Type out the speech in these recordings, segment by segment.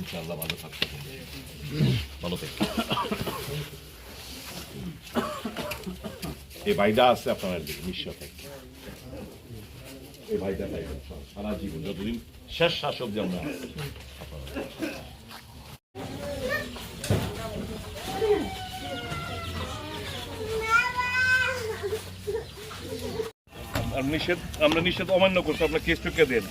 ইনশাআল্লাহ ভালো থাকতে ভালো থাকবে এই ভাইটা আছে আপনার দিকে নিশ্চয় থাকবে এই ভাইটা পাইবেন সারা জীবন যতদিন শেষ শাসক যেমন আপনারা নিষেধ আমরা নিষেধ অমান্য করছি আপনার কেস টুকে দেন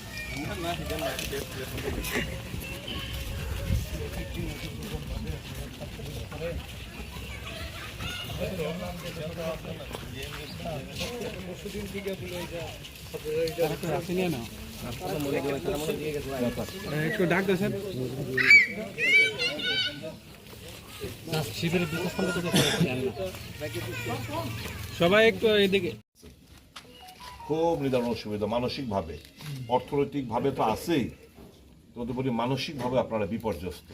সবাই একটু এদিকে। খুব নিদারুণ অসুবিধা মানসিকভাবে। অর্থনৈতিকভাবে তো আছেই তদুপরি মানসিকভাবে আপনারা বিপর্যস্ত।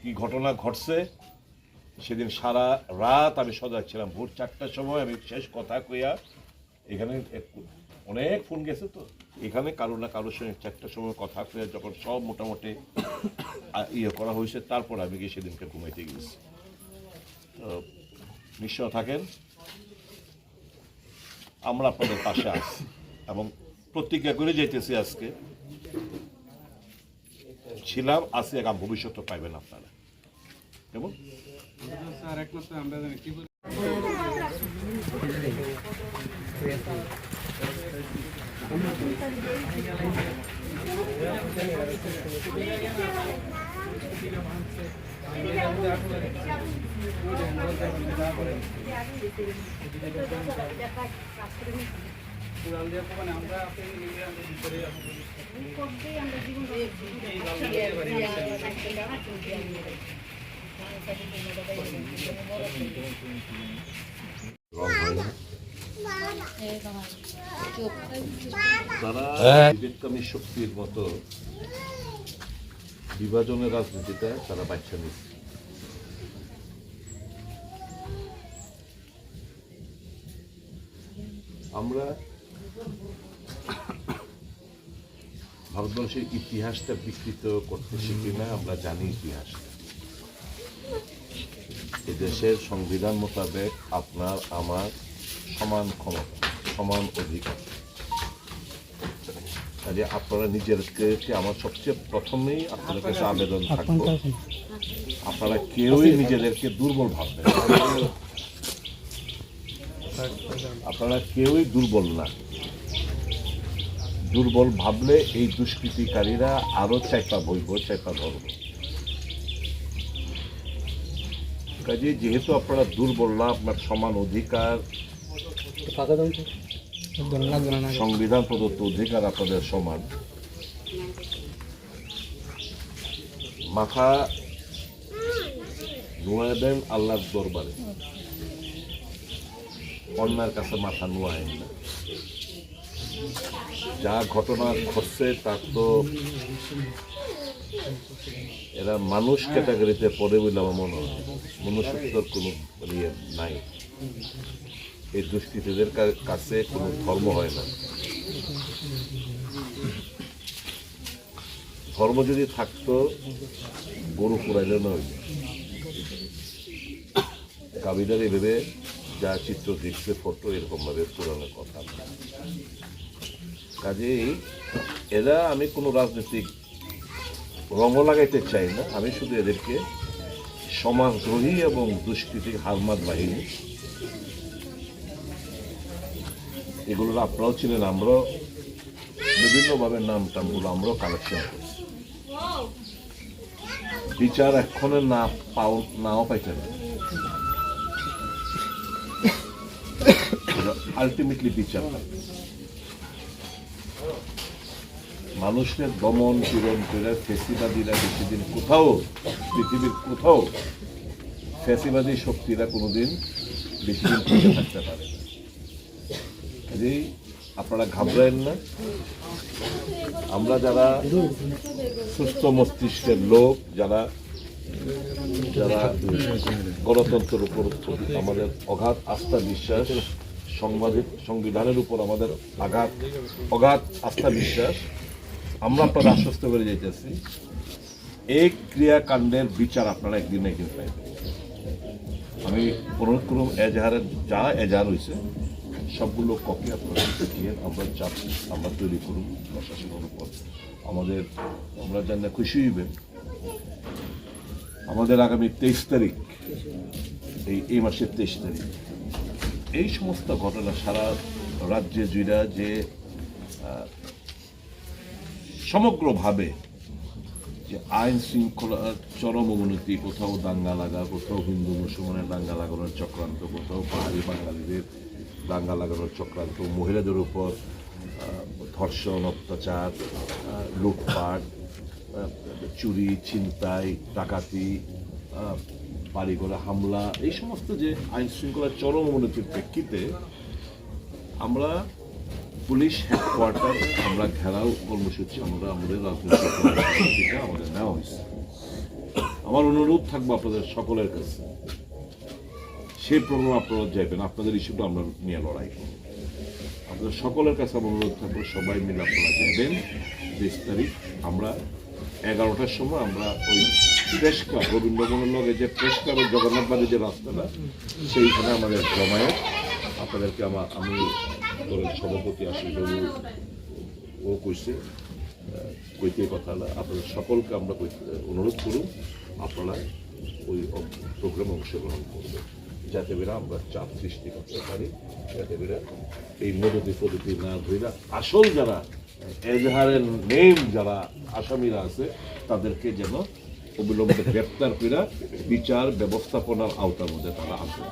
কি ঘটনা ঘটছে? সেদিন সারা রাত আমি সজাগ ছিলাম। ভোর চারটার সময় আমি শেষ কথা কইয়া এখানে অনেক ফোন গেছে তো। এখানে কারও না কারোর সঙ্গে চারটার সময় কথা কইয়া যখন সব মোটামুটি ইয়ে করা হয়েছে, তারপর আমি গিয়ে সেদিনকে ঘুমাইতে গিয়েছি। তো নিশ্চয় থাকেন? আমরা আপনাদের পাশে আছি এবং প্রতিজ্ঞা করে যাইতেছি আজকে। ছিলাম আছি এখন ভবিষ্যতে পাইবেন আপনারা। কেমন? আমরা তারা বিবেককামী শক্তির মতো বিভাজনের রাজনীতিটা তারা বাচ্চা নিচ্ছে। আমরা ভারতবর্ষের ইতিহাসটা বিকৃত করতে শিখি না আমরা জানি ইতিহাসটা। এ দেশের সংবিধান মোতাবেক আপনার আমার সমান ক্ষমতা সমান অধিকার। কাজে আপনারা নিজেরকে আমার সবচেয়ে প্রথমেই আপনাদের কাছে আবেদন থাকব। আপনারা কেউই নিজেদেরকে দুর্বল ভাববেন আপনারা কেউই দুর্বল না। দুর্বল ভাবলে এই দুষ্কৃতিকারীরা আরও চাইপা বইব, চাইপা ধরব। কাজে যেহেতু আপনারা দুর্বল না, আপনার সমান অধিকার, সংবিধান প্রদত্ত অধিকার আপনাদের সমান। মাথা নোয়া দেন আল্লাহর দরবারে। অন্যার কাছে মাথা নোয়ায়েন না। যা ঘটনা ঘটছে, তার তো এরা মানুষ ক্যাটাগরিতে পড়ে বলে আমার মনে হয়। মনুষ্যত্বর কোনো ইয়ে নাই। এই দুষ্কৃতীদের কাছে কোনো ধর্ম হয় না। ধর্ম যদি থাকতো, গরু পুরাইলে নয় কাবিদার এভাবে যা চিত্র দেখছে, ফটো এরকম ভাবে পুরানোর কথা। না। কাজেই এরা আমি কোনো রাজনৈতিক রঙ লাগাইতে চাই না। আমি শুধু এদেরকে সমাজদ্রোহী এবং দুষ্কৃতিক হারমাত বাহিনী। এগুলো আপনারাও ছিলেন আমরাও বিভিন্নভাবে নাম টামগুলো আমরাও কালেকশন করছি। বিচার এক্ষণে না পাও, নাও পাইতে না আলটিমেটলি বিচার মানুষের দমন পীড়ন করে ফেসিবাদীরা বেশিদিন কোথাও, পৃথিবীর কোথাও ফেসিবাদী শক্তিরা কোনোদিন বেশি দিন টিকে থাকতে পারে কাজেই আপনারা ঘাবড়ায়েন না। আমরা যারা সুস্থ মস্তিষ্কের লোক, যারা যারা গণতন্ত্রের উপর আমাদের অগাধ আস্থা বিশ্বাস সংবাদিক সংবিধানের উপর আমাদের আঘাত অগাধ আস্থা বিশ্বাস আমরা আপনারা আশ্বস্ত করে যাইতেছি। এই ক্রিয়াকাণ্ডের বিচার আপনারা একদিন একদিন পাইবেন। আমি অনুরোধ করুন এজাহারের যা এজাহার হয়েছে সবগুলো কপি আপনারা দেখিয়ে আমরা চাপ আমরা তৈরি করুন প্রশাসনের উপর আমাদের, আমরা জানলে খুশি হইবেন আমাদের আগামী তেইশ তারিখ, এই এই মাসের তেইশ তারিখ। এই সমস্ত ঘটনা সারা রাজ্যে জুড়া যে সমগ্রভাবে যে আইন শৃঙ্খলার চরম অবনতি কোথাও দাঙ্গা লাগা কোথাও হিন্দু মুসলমানের দাঙ্গা লাগানোর চক্রান্ত কোথাও পাহাড়ি বাঙালিদের দাঙ্গা লাগানোর চক্রান্ত মহিলাদের উপর ধর্ষণ অত্যাচার লুটপাট চুরি ছিনতাই ডাকাতি আহ, বাড়ি ঘরে হামলা এই সমস্ত যে আইন শৃঙ্খলার চরম অবনতির প্রেক্ষিতে আমরা পুলিশ হেডকোয়ার্টার আমরা ঘেরাও কর্মসূচি, আমরা আমাদের রাজনৈতিক কর্মসূচিটা আমাদের নেওয়া হয়েছে। আমার অনুরোধ থাকব আপনাদের সকলের কাছে। সেই প্রোগ্রাম আপনারা যাইবেন, আপনাদের ইস্যুটা আমরা নিয়ে লড়াই করব। আপনাদের সকলের কাছে আমার অনুরোধ থাকব, সবাই মিলে আপনারা যাবেন তেইশ তারিখ আমরা এগারোটার সময় আমরা ওই প্রেস ক্লাব লগে যে প্রেস ক্লাবের জগন্নাথবাড়ি যে রাস্তাটা, সেইখানে আমাদের জমায়েত। আপনাদেরকে আমার আমি দলের সভাপতি আশিস ও কইছে। কইতে কথা না, আপনাদের সকলকে আমরা অনুরোধ করুন, আপনারা ওই প্রোগ্রামে অংশগ্রহণ করবেন। যাতে বেরা আমরা চাপ সৃষ্টি করতে পারি, যাতে বেরা এই মদতি পদ্ধতি না ধরে আসল যারা, এজাহারের নেম যারা আসামিরা আছে, তাদেরকে যেন অবিলম্বে গ্রেপ্তার করে বিচার ব্যবস্থাপনার আওতার মধ্যে তারা আসবে